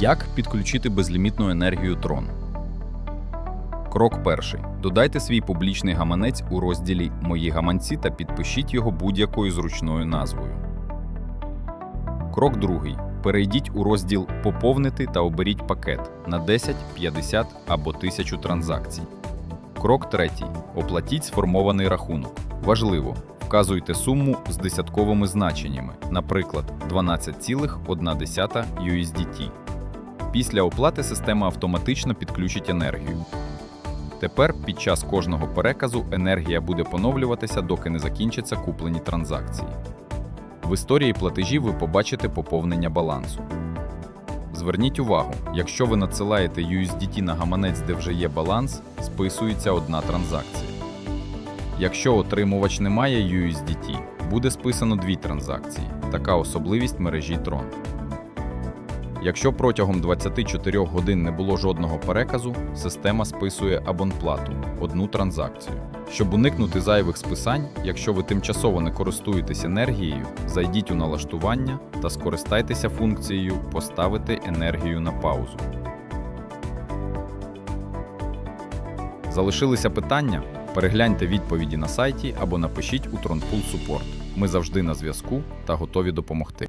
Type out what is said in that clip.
Як підключити безлімітну енергію Tron? Крок перший. Додайте свій публічний гаманець у розділі Мої гаманці та підпишіть його будь-якою зручною назвою. Крок другий. Перейдіть у розділ Поповнити та оберіть пакет на 10, 50 або 1000 транзакцій. Крок третій. Оплатіть сформований рахунок. Важливо, вказуйте суму з десятковими значеннями, наприклад, 12,1 USDT. Після оплати система автоматично підключить енергію. Тепер під час кожного переказу енергія буде поновлюватися, доки не закінчаться куплені транзакції. В історії платежів ви побачите поповнення балансу. Зверніть увагу, якщо ви надсилаєте USDT на гаманець, де вже є баланс, списується одна транзакція. Якщо отримувач не має USDT, буде списано дві транзакції. Така особливість мережі Tron. Якщо протягом 24 годин не було жодного переказу, система списує абонплату одну транзакцію. Щоб уникнути зайвих списань, якщо ви тимчасово не користуєтесь енергією, зайдіть у налаштування та скористайтеся функцією Поставити енергію на паузу. Залишилися питання? Перегляньте відповіді на сайті або напишіть у Tronpool Support. Ми завжди на зв'язку та готові допомогти.